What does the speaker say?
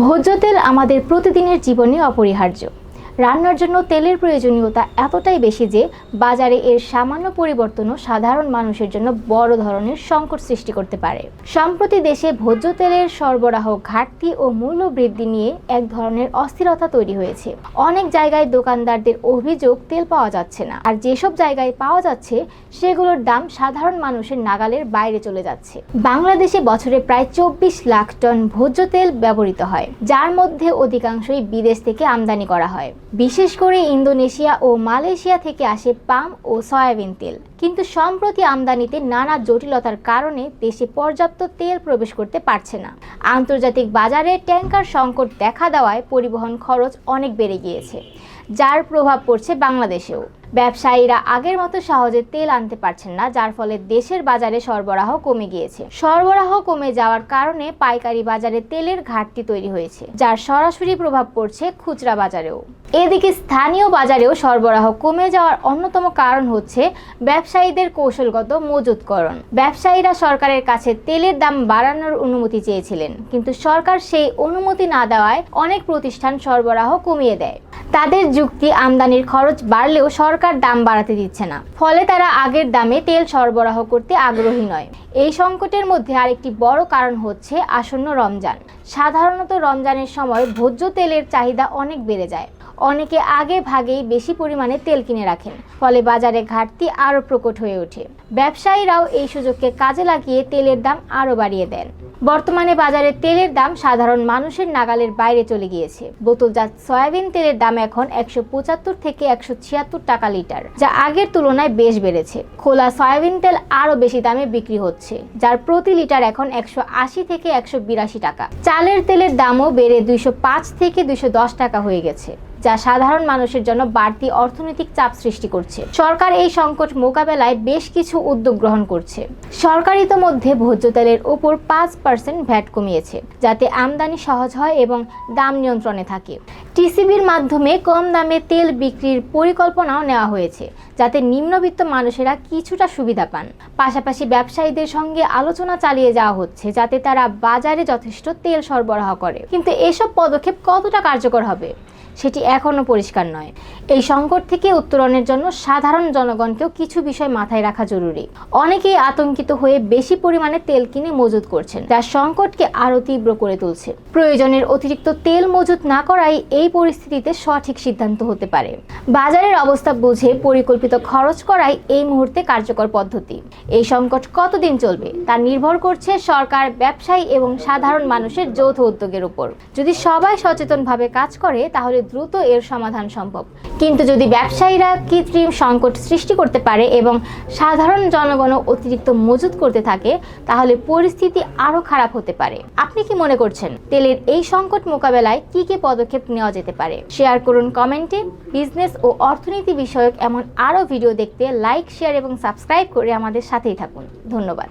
ভোজ্য তেল আমাদের প্রতিদিনের জীবনে অপরিহার্য। রান্নার জন্য তেলের প্রয়োজনীয়তা এতটাই বেশি যে বাজারে এর সামান্য পরিবর্তনও সাধারণ মানুষের জন্য বড় ধরনের সংকট সৃষ্টি করতে পারে। সম্প্রতি দেশে ভোজ্য তেলের সরবরাহ ঘাটতি ও মূল্য বৃদ্ধি নিয়ে এক ধরনের অস্থিরতা তৈরি হয়েছে। অনেক জায়গায় দোকানদারদের অভিযোগ, তেল পাওয়া যাচ্ছে না। আর যেসব জায়গায় পাওয়া যাচ্ছে, সেগুলোর দাম সাধারণ মানুষের নাগালের বাইরে চলে যাচ্ছে। বাংলাদেশে বছরে প্রায় চব্বিশ লাখ টন ভোজ্য তেল ব্যবহৃত হয়, যার মধ্যে অধিকাংশই বিদেশ থেকে আমদানি করা হয়। বিশেষ করে ইন্দোনেশিয়া ও মালয়েশিয়া থেকে আসে পাম ও সয়াবিন তেল। কিন্তু সম্প্রতি আমদানিতে নানা জটিলতার কারণে দেশে পর্যাপ্ত তেল প্রবেশ করতে পারছে না। আন্তর্জাতিক বাজারে ট্যাঙ্কার সংকট দেখা দেওয়ায় পরিবহন খরচ অনেক বেড়ে গিয়েছে, যার প্রভাব পড়ছে বাংলাদেশেও। ব্যবসায়ীরা আগের মতো সহজে তেল আনতে পারছেন না, যার ফলে দেশের বাজারে সরবরাহ কমে গিয়েছে। সরবরাহ কমে যাওয়ার কারণে পাইকারি বাজারে তেলের ঘাটতি তৈরি হয়েছে, যার সরাসরি প্রভাব পড়ছে খুচরা বাজারেও। এদিকে স্থানীয় বাজারেও সরবরাহ কমে যাওয়ার অন্যতম কারণ হচ্ছে ব্যবসায়ীদের কৌশলগত মজুতকরণ। ব্যবসায়ীরা সরকারের কাছে তেলের দাম বাড়ানোর অনুমতি চেয়েছিলেন, কিন্তু সরকার সেই অনুমতি না দেওয়ায় অনেক প্রতিষ্ঠান সরবরাহ কমিয়ে দেয়। তাদের যুক্তি, আমদানির খরচ বাড়লেও সরকার দাম বাড়াতে দিচ্ছে না। ফলে তারা আগের দামে তেল সরবরাহ করতে আগ্রহী নয়। এই সংকটের মধ্যে আরেকটি বড় কারণ হচ্ছে আসন্ন রমজান। সাধারণত রমজানের সময় ভোজ্য তেলের চাহিদা অনেক বেড়ে যায়। অনেকে আগে ভাগেই বেশি পরিমাণে তেল কিনে রাখেন। ফলে বাজারে ঘাটতি আরও প্রকট হয়ে ওঠে। ব্যবসায়ীরাও এই সুযোগকে কাজে লাগিয়ে তেলের দাম আরও বাড়িয়ে দেন। বর্তমানে বাজারে তেলের দাম সাধারণ মানুষের নাগালের বাইরে চলে গিয়েছে। বোতলজাত সয়াবিন তেলের দাম এখন একশো পঁচাত্তর থেকে একশো ছিয়াত্তর টাকা লিটার, যা আগের তুলনায় বেশ বেড়েছে। খোলা সয়াবিন তেল আরও বেশি দামে বিক্রি হচ্ছে, যার প্রতি লিটার এখন একশো আশি থেকে একশো বিরাশি টাকা। চালের তেলের দামও বেড়ে দুইশো পাঁচ থেকে দুইশো দশ টাকা হয়ে গেছে। যা সাধারণ মানুষের জন্য বাড়তি অর্থনৈতিক চাপ সৃষ্টি করছে। সরকার এই সংকট মোকাবেলায় বেশ কিছু উদ্যোগ গ্রহণ করছে। সরকার ইতোমধ্যে ভোজ্য তেলের উপর পাঁচ পার্সেন্ট ভ্যাট কমিয়েছে, যাতে আমদানি সহজ হয় এবং দাম নিয়ন্ত্রণে থাকে। টিসিবির মাধ্যমে কম দামে তেল বিক্রির পরিকল্পনাও নেওয়া হয়েছে, যাতে নিম্নবিত্ত মানুষেরা কিছুটা সুবিধা পান। পাশাপাশি ব্যবসায়ীদের সঙ্গে আলোচনা চালিয়ে যাওয়া হচ্ছে, যাতে তারা বাজারে যথেষ্ট তেল সরবরাহ করে। কিন্তু এসব পদক্ষেপ কতটা কার্যকর হবে? সেটি এখনও পরিষ্কার নয়। এই সংকট থেকে উত্তরণের জন্য সাধারণ জনগণকেও কিছু বিষয় মাথায় রাখা জরুরি। অনেকেই আতঙ্কিত হয়ে বেশি পরিমাণে তেল কিনে মজুত করছেন, যা সংকটকে আরও তীব্র করে তুলছে। প্রয়োজনের অতিরিক্ত তেল মজুত না করাই এই পরিস্থিতিতে সঠিক সিদ্ধান্ত হতে পারে। বাজারের অবস্থা বুঝে পরিকল্পিত খরচ করাই এই মুহূর্তে কার্যকর পদ্ধতি। এই সংকট কতদিন চলবে তা নির্ভর করছে সরকার, ব্যবসায়ী এবং সাধারণ মানুষের যৌথ উদ্যোগের উপর। যদি সবাই সচেতনভাবে কাজ করে, তাহলে দ্রুত এর সমাধান সম্ভব। কিন্তু যদি ব্যবসায়ীরা কৃত্রিম সংকট সৃষ্টি করতে পারে এবং সাধারণ জনগণও অতিরিক্ত মজুত করতে থাকে, তাহলে পরিস্থিতি আরও খারাপ হতে পারে। আপনি কি মনে করছেন, তেলের এই সংকট মোকাবেলায় কি কি পদক্ষেপ নেওয়া যেতে পারে? শেয়ার করুন কমেন্টে। বিজনেস ও অর্থনীতি বিষয়ক এমন আরও ভিডিও দেখতে লাইক, শেয়ার এবং সাবস্ক্রাইব করে আমাদের সাথেই থাকুন। ধন্যবাদ।